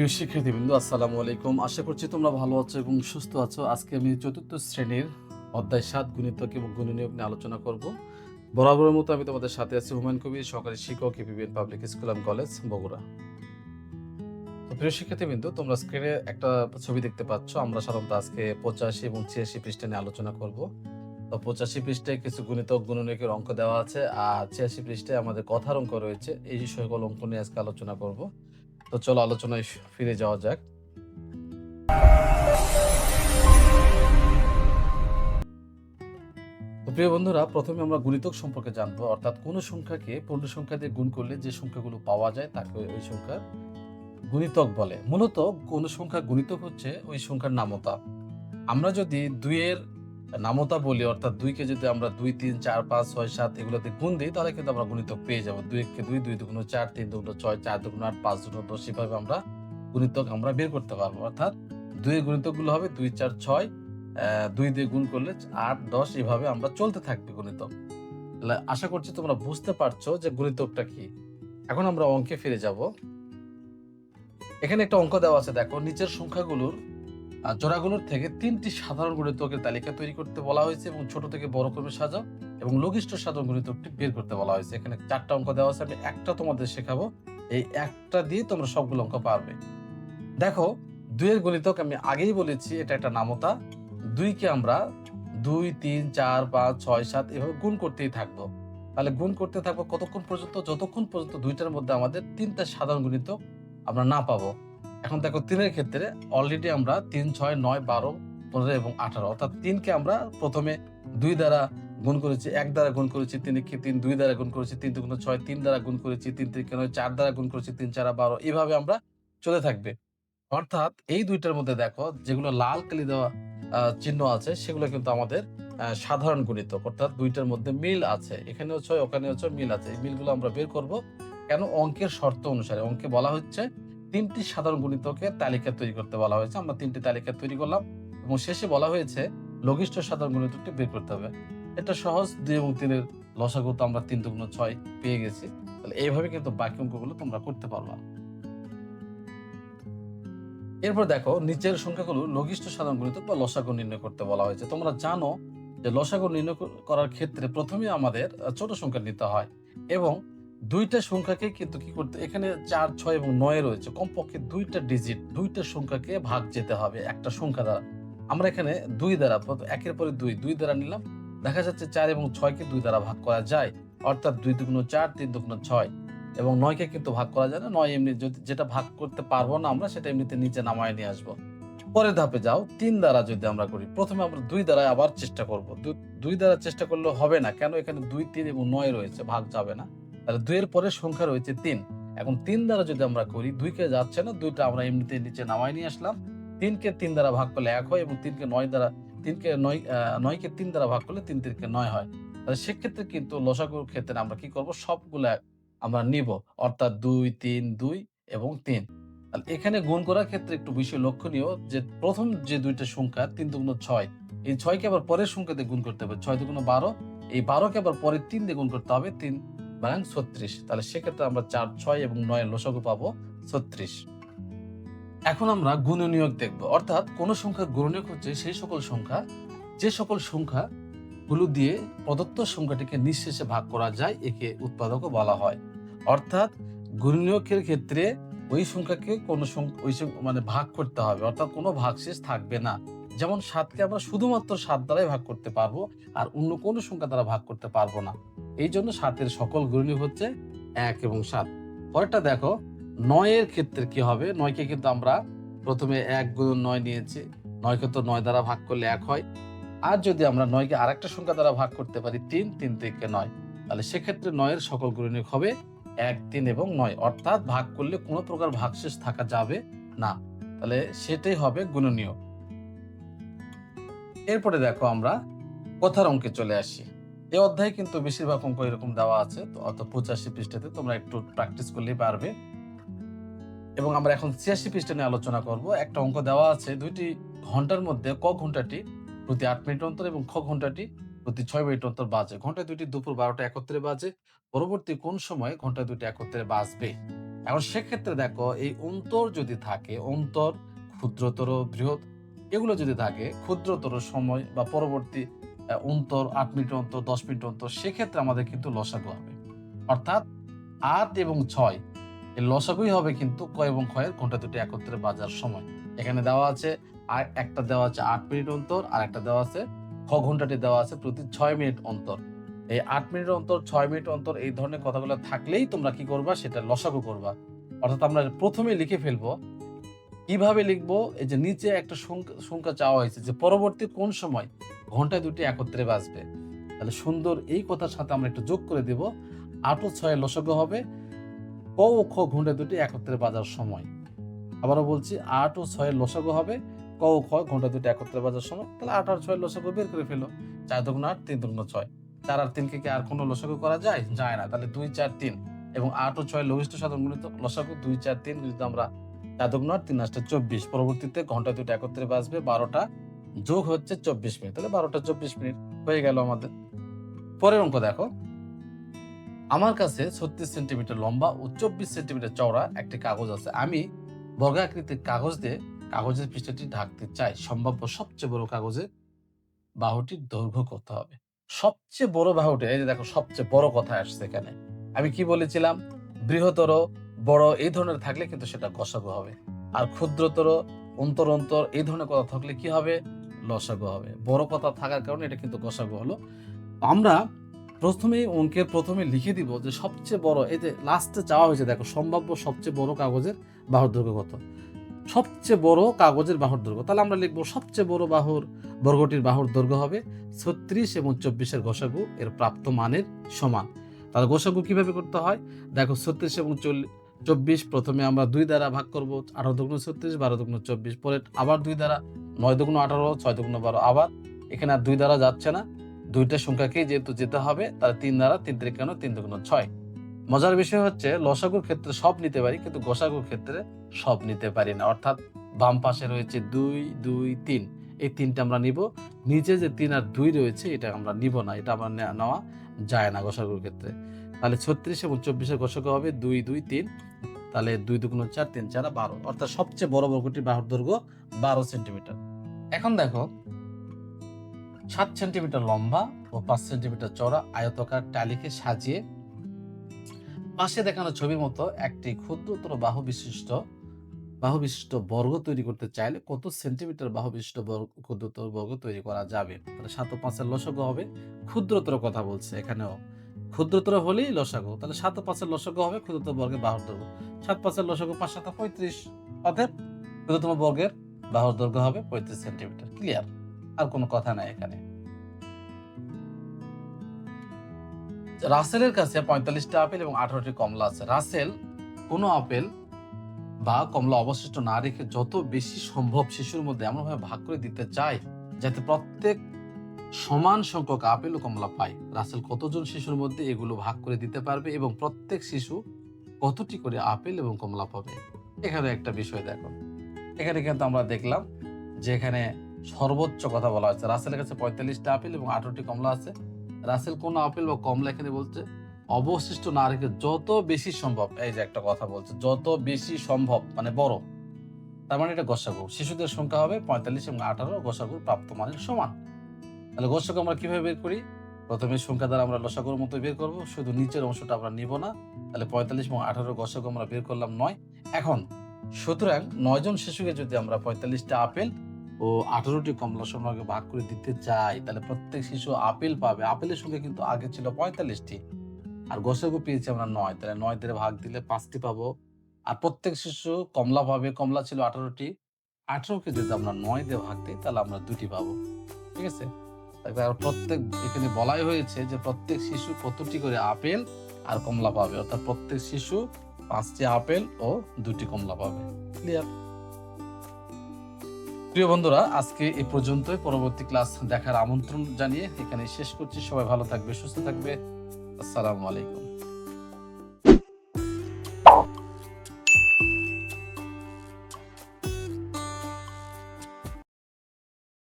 প্রিয় শিক্ষার্থীবৃন্দ, আসসালামু আলাইকুম। আশা করছি তোমরা ভালো আছো এবং সুস্থ আছো। আজকে আমি চতুর্থ শ্রেণির অধ্যায় সাত গণিতক এবং গুণনীয়ক নিয়ে আলোচনা করব। বরাবরের মতো আমি তোমাদের সাথে আছি হুমায়ুন কবির, সহকারী শিক্ষক APBN public school and college, Bogura. প্রিয় শিক্ষার্থীবৃন্দ, তোমরা স্ক্রিনে একটা ছবি দেখতে পাচ্ছ। আমরা সাধারণত আজকে পঁচাশি এবং ছিয়াশি পৃষ্ঠা নিয়ে আলোচনা করব। তো পঁচাশি পৃষ্ঠায় কিছু গুণিতক গুণনীয়কের অঙ্ক দেওয়া আছে। আর ছিয়াশি পৃষ্ঠায় আমাদের কথার অঙ্ক রয়েছে। এই সকল অঙ্ক নিয়ে আজকে আলোচনা করব। তো চলো আলোচনায় ফিরে যাওয়া যাক। প্রিয় বন্ধুরা, প্রথমে আমরা গুণিতক সম্পর্কে জানব। অর্থাৎ কোন সংখ্যাকে পূর্ণ সংখ্যা দিয়ে গুণ করলে যে সংখ্যাগুলো পাওয়া যায় তাকে ওই সংখ্যার গুণিতক বলে। মূলত কোন সংখ্যা গুণিতক হচ্ছে ওই সংখ্যার নামতা। আমরা যদি দুইয়ের নামতা বলি, অর্থাৎ দুইকে যদি আমরা দুই, তিন, চার, পাঁচ, ছয়, সাত এগুলোতে গুণ দিই, তাহলে কিন্তু আমরা গুণিতক পেয়ে যাব। দুই কে দুই দুই দুগুণ চার, তিন দুগুণ ছয়, চার দুগুণ আট, পাঁচ দুগুণ দশ, এভাবে আমরা গুণিতক আমরা বের করতে পারব। অর্থাৎ দুইয়ের গুণিতকগুলো হবে দুই, চার, ছয় দুই দিয়ে গুণ করলে আট, দশ, এভাবে আমরা চলতে থাকবে গুণিতক। আশা করছি তোমরা বুঝতে পারছ যে গুণিতকটা কি। এখন আমরা অঙ্কে ফিরে যাব। এখানে একটা অঙ্ক দেওয়া আছে, দেখো, নিচের সংখ্যাগুলোর জোড়াগুলোর থেকে তিনটি সাধারণ গুণিতকের তালিকা তৈরি করতে বলা হয়েছে এবং ছোট থেকে বড় ক্রমে সাজাও এবং লঘিষ্ঠ সাধারণ গুণিতকটি বের করতে বলা হয়েছে। এখানে চারটা অঙ্ক দেওয়া আছে, আমি একটা তোমাদের শেখাবো। এই একটা দিয়ে তোমরা সবগুলো অঙ্ক পারবে। দেখো, দুইয়ের গণিতক আমি আগেই বলেছি, এটা একটা নামতা। দুইকে আমরা দুই, তিন, চার, পাঁচ, ছয়, সাত এভাবে গুণ করতেই থাকব। তাহলে গুণ করতে থাকব কতক্ষণ পর্যন্ত? যতক্ষণ পর্যন্ত দুইটার মধ্যে আমাদের তিনটা সাধারণ গুণিতক আমরা না পাবো। এখন দেখো তিনের ক্ষেত্রে অলরেডি আমরা তিন, ছয়, নয়, বারো, পনেরো এবং আঠারো। অর্থাৎ তিনকে আমরা প্রথমে দুই দ্বারা গুণ করেছি, এক দ্বারা গুণ করেছি, তিনকে তিন দুই দ্বারা গুণ করেছি, তিন দুগুণ ছয়, তিন দ্বারা গুণ করেছি, তিন তিনকে নয়, চার দ্বারা গুণ করেছি, তিন, চারা, বারো এইভাবে আমরা চলে থাকবে। অর্থাৎ এই দুইটার মধ্যে দেখো যেগুলো লাল কালি দেওয়া চিহ্ন আছে, সেগুলো কিন্তু আমাদের সাধারণ গণিতক অর্থাৎ দুইটার মধ্যে মিল আছে। এখানেও ছয়, ওখানেও ছয় মিল আছে। এই মিলগুলো আমরা বের করব কেন? অঙ্কের শর্ত অনুসারে। অঙ্কে বলা হচ্ছে তিনটি সাধারণ গুণিতকের তালিকা তৈরি করতে বলা হয়েছে। আমরা তিনটি তালিকা তৈরি করলাম এবং শেষে বলা হয়েছে লঘিষ্ঠ সাধারণ গুণিতকটি বের করতে হবে। এটা সহজ, দুই এবং তিনের লসাগু তো আমরা তিন দুগুণ ছয় পেয়ে গেছি। তাহলে এইভাবে কিন্তু বাকি অঙ্কগুলো তোমরা করতে পারবা। এরপর দেখো, নিচের সংখ্যাগুলো লঘিষ্ঠ সাধারণ গুণিতক বা লসাগু নির্ণয় করতে বলা হয়েছে। তোমরা জানো যে লসাগু নির্ণয় করার ক্ষেত্রে প্রথমে আমাদের ছোট সংখ্যা নিতে হয় এবং দুইটা সংখ্যাকে কিন্তু কি করতে এখানে চার, ছয় এবং নয় রয়েছে। কমপক্ষে দুইটা ডিজিট দুইটা সংখ্যাকে ভাগ যেতে হবে একটা সংখ্যা দ্বারা। আমরা এখানে দুই দ্বারা একের পরে দুই দুই দ্বারা নিলাম। দেখা যাচ্ছে চার এবং ছয়কে দুই দ্বারা ভাগ করা যায়, অর্থাৎ দুই দুগুণ চার, তিন দুগুণ ছয়। এবং নয়কে কিন্তু ভাগ করা যায় না, নয় এমনি যদি যেটা ভাগ করতে পারব না আমরা, সেটা এমনিতে নিচে নামায় নিয়ে আসব। পরের ধাপে যাও, তিন দ্বারা যদি আমরা করি, প্রথমে আমরা দুই দ্বারা আবার চেষ্টা করব। দুই দ্বারা চেষ্টা করলে হবে না, কেন এখানে দুই, তিন এবং নয় রয়েছে, ভাগ যাবে না। তাহলে দুইয়ের পরের সংখ্যা রয়েছে তিন। এখন তিন দ্বারা যদি আমরা করি, দুইকে যাচ্ছে না, দুইটা আমরা এমনিতে নিচে নামায় নিয়ে আসলাম। তিনকে তিন দ্বারা ভাগ করলে এক হয় এবং তিনকে নয় দ্বারা, তিনকে নয় নয়কে তিন দ্বারা ভাগ করলে তিন তিনকে নয় হয়। তাহলে সেক্ষেত্রে কিন্তু লসাগুর ক্ষেত্রে আমরা কি করব? সবগুলা আমরা নিব, অর্থাৎ দুই, তিন, দুই এবং তিন। তাহলে এখানে গুণ করার ক্ষেত্রে একটু বিষয় লক্ষণীয় যে প্রথম যে দুইটা সংখ্যা তিন দুগুণ ছয়, এই ছয়কে আবার পরের সংখ্যা দিয়ে গুণ করতে হবে। ছয় দুগুণ বারো, এই বারোকে আবার পরের তিন দিয়ে গুণ করতে হবে, তিন বারাং ছত্রিশ। তাহলে সেক্ষেত্রে আমরা চার, ছয় এবং নয়ের লসাগু পাবো ছত্রিশ। এখন আমরা গুণনীয়ক দেখব। অর্থাৎ কোন সংখ্যা গুণনীয়ক হচ্ছে সেই সকল সংখ্যা। যে সকল সংখ্যা গুলো দিয়ে প্রদত্ত সংখ্যাটিকে নিঃশেষে ভাগ করা যায়, একে উৎপাদকও বলা হয়। অর্থাৎ গুণনীয়কের ক্ষেত্রে ওই সংখ্যাকে কোনো সংখ্যা ওই মানে ভাগ করতে হবে। অর্থাৎ কোনো ভাগশেষ থাকবে না। যেমন সাতকে আমরা শুধুমাত্র সাত দ্বারাই ভাগ করতে পারব, আর অন্য কোনো সংখ্যা দ্বারা ভাগ করতে পারব না। এই জন্য সাতের সকল গুণনীয় হচ্ছে এক এবং সাত। পরেরটা দেখো, নয়ের ক্ষেত্রে কি হবে? নয়কে কিন্তু আমরা প্রথমে এক গুণ নয় নিয়েছি। নয়কে তো নয় দ্বারা ভাগ করলে এক হয়। আর যদি আমরা নয়কে আরেকটা সংখ্যা দ্বারা ভাগ করতে পারি, তিন তিন থেকে নয়, তাহলে সেক্ষেত্রে নয়ের সকল গুণনীয়ক হবে এক, তিন এবং নয়। অর্থাৎ ভাগ করলে কোনো প্রকার ভাগশেষ থাকা যাবে না। তাহলে সেটাই হবে গুণনীয় এরপরে দেখো আমরা কথার অঙ্কে চলে আসি। এই অধ্যায়ে কিন্তু বেশিরভাগ অঙ্ক এরকম দেওয়া আছে, তো অত পঁচাশি পৃষ্ঠাতে তোমরা একটু প্র্যাকটিস করলেই পারবে। এবং আমরা এখন ছিয়াশি পৃষ্ঠা নিয়ে আলোচনা করব। একটা অঙ্ক দেওয়া আছে, দুইটি ঘণ্টার মধ্যে ক ঘন্টাটি প্রতি আট মিনিট অন্তর এবং খ ঘন্টাটি প্রতি ছয় মিনিট অন্তর বাজে। ঘণ্টা দুইটি দুপুর বারোটা একত্রে বাজে। পরবর্তী কোন সময় ঘণ্টা দুইটি একত্রে বাজবে? এখন সেক্ষেত্রে দেখো, এই অন্তর যদি থাকে, অন্তর ক্ষুদ্রতর বৃহৎ এগুলো যদি থাকে, ক্ষুদ্রতর সময় বা পরবর্তী অন্তর আট মিনিট অন্তর, দশ মিনিট অন্তর, সেক্ষেত্রে আমাদের কিন্তু লসাগু হবে। অর্থাৎ আট এবং ছয়, এই লসাগুই হবে কিন্তু ক এবং ক্ষয়ের ঘণ্টা দুটি একত্রে বাজার সময়। এখানে দেওয়া আছে, আর একটা দেওয়া আছে আট মিনিট অন্তর, আর একটা দেওয়া আছে খ ঘন্টাটি দেওয়া আছে প্রতি ছয় মিনিট অন্তর। এই আট মিনিট অন্তর, ছয় মিনিট অন্তর এই ধরনের কথাগুলো থাকলেই তোমরা কি করবা? সেটা লসাগু করবা। অর্থাৎ আমরা প্রথমে লিখে ফেলব কীভাবে লিখব? এই যে নিচে একটা সংখ্যা- চাওয়া হয়েছে যে পরবর্তী কোন সময় ঘন্টায় দুটি একত্রে বাজবে? তাহলে সুন্দর এই কথার সাথে আমরা একটু যোগ করে দেব। আট ছয় লসাগু হবে। ক ও খ ঘণ্টা দুটি একত্রে বাজার সময়। আবারও বলছি, আট ও ছয়ের লসাগু হবে। ক ও খ ঘণ্টা দুটি একত্রে বাজার সময়। তাহলে আট আর ছয়ের লসাগু বের করে ফেলো। চার দুগুণ আট, তিন দুগুণ ছয়। চার আর তিনকে কি আর কোনো লসাগু করা যায়? যায় না। তাহলে দুই, চার, তিন। এবং আট ও ছয় লঘিষ্ঠ সাধারণ গুণিত লসাগু দুই, চার, তিন যদি আমরা দুগুণ তিন আটটা চব্বিশ। পরবর্তীতে ঘণ্টা দুটি একত্রে বাজবে বারোটা, যোগ হচ্ছে চব্বিশ মিনিট। তাহলে বারোটা চব্বিশ মিনিট হয়ে গেল আমাদের। পরের অঙ্ক দেখো। আমার কাছে ছত্রিশ সেন্টিমিটার লম্বা ও চব্বিশ সেন্টিমিটার চওড়া একটি কাগজ আছে। আমি বর্গাকৃতির কাগজ দিয়ে কাগজের পৃষ্ঠটি ঢাকতে চাই। সম্ভাব্য সবচেয়ে বড় কাগজের বাহুটির দৈর্ঘ্য কত হবে? সবচেয়ে বড় বাহুটি, এই যে দেখো, সবচেয়ে বড় কথা আসছে এখানে। আমি কি বলেছিলাম? বৃহত্তর বড় এই ধরনের থাকলে কিন্তু সেটা গসাগু হবে। আর ক্ষুদ্রতর অন্তর অন্তর এই ধরনের কথা থাকলে কি হবে? লসাগু হবে। বড় কথা থাকার কারণে এটা কিন্তু গসাগু হলো। আমরা প্রথমে অঙ্কের প্রথমে লিখে দিব যে সবচেয়ে বড়, এই যে লাস্টে চাওয়া হয়েছে, দেখো, সম্ভাব্য সবচেয়ে বড় কাগজের বাহুর দৈর্ঘ্য কত? সবচেয়ে বড় কাগজের বাহুর দৈর্ঘ্য, তাহলে আমরা লিখব সবচেয়ে বড় বাহুর বর্গটির বাহুর দৈর্ঘ্য হবে ছত্রিশ এবং চব্বিশের গোসাগু এর প্রাপ্ত মানের সমান। তাহলে গোসাগু কীভাবে করতে হয়? দেখো, ছত্রিশ এবং চব্বিশ, প্রথমে আমরা দুই দ্বারা ভাগ করব আঠারো দুগুণ ছত্রিশ, বারো দুগুণ চব্বিশ। পরে আবার দুই দ্বারা নয় দুগুণ আঠারো, ছয় দুগুণ বারো আবার। এখানে আর দুই দ্বারা যাচ্ছে না। দুইটা সংখ্যাকেই যেহেতু যেতে হবে তার তিন দ্বারা তিন কেন তিন দুগুণ ছয়। মজার বিষয় হচ্ছে, লসাগুর ক্ষেত্রে সব নিতে পারি, কিন্তু গোসাগুর ক্ষেত্রে সব নিতে পারি না। অর্থাৎ বাম পাশে রয়েছে দুই দুই, তিন। এই তিনটা আমরা নিব। নিচে যে তিন আর দুই রয়েছে, এটা আমরা নিব না। এটা আমার নেওয়া যায় না গোসাগুর ক্ষেত্রে। তাহলে ছত্রিশ এবং চব্বিশের গোসাগু হবে দুই দুই, তিন। তাহলে দুই দুগুণ চার, তিন, চার বারো। অর্থাৎ সবচেয়ে বড় বর্গটির বাহুর দৈর্ঘ্য বারো সেন্টিমিটার। এখন দেখো, সাত সেন্টিমিটার লম্বা ও পাঁচ সেন্টিমিটার চওড়া আয়তকার টালিকে সাজিয়ে পাশে দেখানো ছবির মতো একটি ক্ষুদ্রতর বাহু বিশিষ্ট বাহু বিশিষ্ট বর্গ তৈরি করতে চাইলে কত সেন্টিমিটার বাহু বিশিষ্ট ক্ষুদ্রতর বর্গ তৈরি করা যাবে? সাত ও পাঁচের লসাগু হবে। ক্ষুদ্রতর কথা বলছে এখানেও। ক্ষুদ্রতর হলেই লসাগু। তাহলে সাত পাঁচের লসাগু হবে, ক্ষুদ্রতর বর্গের বাহুর দৈর্ঘ্য সাত পাঁচের লসাগু পাঁচ সাত পঁয়ত্রিশ অতএব ক্ষুদ্রতম বর্গের বাহুর দৈর্ঘ্য হবে পঁয়ত্রিশ সেন্টিমিটার। ক্লিয়ার আর কোনো কথা নাই এখানে। রাসেলের কাছে পঁয়তাল্লিশটা আপেল এবং আঠারোটি কমলা আছে। রাসেল কোনো আপেল বা কমলা অবশিষ্ট না রেখে যত বেশি সম্ভব শিশুর মধ্যে এমনভাবে ভাগ করে দিতে চায়, যাতে প্রত্যেক সমান সংখ্যক আপেল ও কমলা পায় রাসেল কতজন শিশুর মধ্যে এগুলো ভাগ করে দিতে পারবে এবং প্রত্যেক শিশু কতটি করে আপেল এবং কমলা পাবে? এখানে একটা বিষয় দেখো। এখানে কিন্তু আমরা দেখলাম যে এখানে সর্বোচ্চ কথা বলা হয়েছে। রাসেলের কাছে পঁয়তাল্লিশটা আপেল এবং আঠারোটি কমলা আছে। রাসেল কোন আপেল বা কমলা এখানে বলছে? অবশিষ্ট না রেখে যত বেশি সম্ভব, এই যে একটা কথা বলছে, যত বেশি সম্ভব মানে বড়। তার মানে এটা গোসাগু। শিশুদের সংখ্যা হবে পঁয়তাল্লিশ এবং আঠারো, গোসাগুর প্রাপ্ত মানের সমান। তাহলে গোসাগু আমরা কীভাবে বের করি? প্রথমে সংখ্যা দ্বারা আমরা লসাগুর মতো বের করব। শুধু নিচের অংশটা আমরা নিব না। তাহলে পঁয়তাল্লিশ এবং আঠারো গোসাগু আমরা বের করলাম নয়। এখন, সুতরাং নয়জন শিশুকে যদি আমরা পঁয়তাল্লিশটা আপেল ও আঠারোটি কমলা সময় ভাগ করে দিতে চাই, তাহলে প্রত্যেক শিশু আপেল পাবে। আপেলের সঙ্গে কিন্তু আগে ছিল পঁয়তাল্লিশটি। আর গোসাগু পেয়েছি আমরা নয়। তাহলে নয় দিয়ে ভাগ দিলে পাঁচটি পাবো। আর প্রত্যেক শিশু কমলা পাবে। কমলা ছিল আঠারোটি। আঠারোকে যদি আমরা নয় দিয়ে ভাগ দিই, তাহলে আমরা দুটি পাবো। ঠিক আছে? তারপরে প্রত্যেক, এখানে বলাই হয়েছে যে প্রত্যেক শিশু কতটি করে আপেল আর কমলা পাবে। অর্থাৎ প্রত্যেক শিশু পাঁচটি আপেল ও দুটি কমলা পাবে। ক্লিয়ার প্রিয় বন্ধুরা, আজকে এ পর্যন্তই। পরবর্তী ক্লাস দেখার আমন্ত্রণ জানিয়ে এখানে শেষ করছি। সবাই ভালো থাকবে, সুস্থ থাকবে। আসসালামু আলাইকুম।